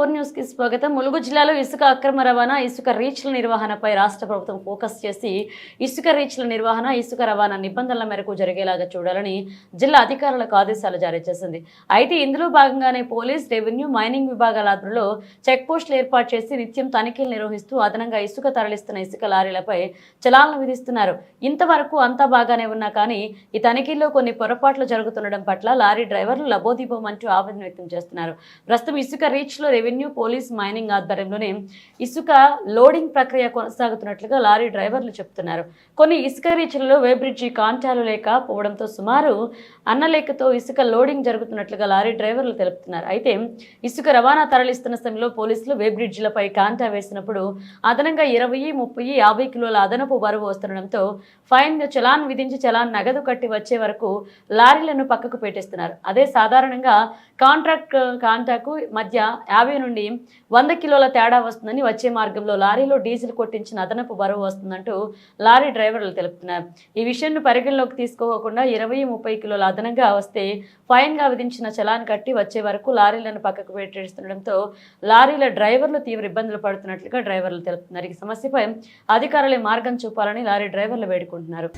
Four న్యూస్కి స్వాగతం. ములుగు జిల్లాలో ఇసుక అక్రమ రవాణా ఇసుక రీచ్ల నిర్వహణపై రాష్ట్ర ప్రభుత్వం ఫోకస్ చేసి ఇసుక రీచ్ల నిర్వహణ ఇసుక రవాణా నిబంధనల మేరకు జరిగేలాగా చూడాలని జిల్లా అధికారులకు ఆదేశాలు జారీ చేసింది. అయితే ఇందులో భాగంగానే పోలీస్ రెవెన్యూ మైనింగ్ విభాగాల ఆధ్వర్యంలో చెక్ పోస్టులు ఏర్పాటు చేసి నిత్యం తనిఖీలు నిర్వహిస్తూ అదనంగా ఇసుక తరలిస్తున్న ఇసుక లారీలపై చలాలను విధిస్తున్నారు. ఇంతవరకు అంతా బాగానే ఉన్నా కానీ ఈ తనిఖీల్లో కొన్ని పొరపాట్లు జరుగుతుండడం పట్ల లారీ డ్రైవర్లు లబోదీపం అంటూ ఆవేదన వ్యక్తం చేస్తున్నారు. ప్రస్తుతం ఇసుక reach revenue revenue police mining ఆధ్వర్యంలోనే ఇసుక లోడింగ్ ప్రక్రియ కొనసాగుతున్నట్లుగా లారీ డ్రైవర్లు చెప్తున్నారు. కొన్ని ఇసుక రీచ్లలో వేబ్రిడ్జి కాంటాలు లేకపోవడంతో సుమారు అన్నలేకతో ఇసుక లోడింగ్ జరుగుతున్నట్లుగా లారీ డ్రైవర్లు తెలుపుతున్నారు. అయితే ఇసుక రవాణా తరలిస్తున్న సమయంలో పోలీసులు వేబ్రిడ్జిలపై కాంటా వేసినప్పుడు అదనంగా ఇరవై ముప్పై యాభై కిలోల అదనపు బరువు వస్తుండడంతో ఫైన్ చలాన్ విధించి చలాన్ నగదు కట్టి వచ్చే వరకు లారీలను పక్కకు పెట్టేస్తున్నారు. అదే సాధారణంగా కాంట్రాక్ట్ కాంటాకు మధ్య యాభై నుండి వంద కిలోల తేడా వస్తుందని వచ్చే మార్గంలో లారీలో డీజిల్ కొట్టించిన అదనపు బరువు వస్తుందంటూ లారీ డ్రైవర్లు తెలుపుతున్నారు. ఈ విషయాన్ని పరిగణలోకి తీసుకోకుండా ఇరవై ముప్పై కిలోల అదనంగా వస్తే ఫైన్గా విధించిన చలాన్ కట్టి వచ్చే వరకు లారీలను పక్కకు పెట్టేస్తుండడంతో లారీల డ్రైవర్లు తీవ్ర ఇబ్బందులు పడుతున్నట్లుగా డ్రైవర్లు తెలుపుతున్నారు. ఈ సమస్యపై అధికారులే మార్గం చూపాలని లారీ డ్రైవర్లు వేడుకుంటున్నారు.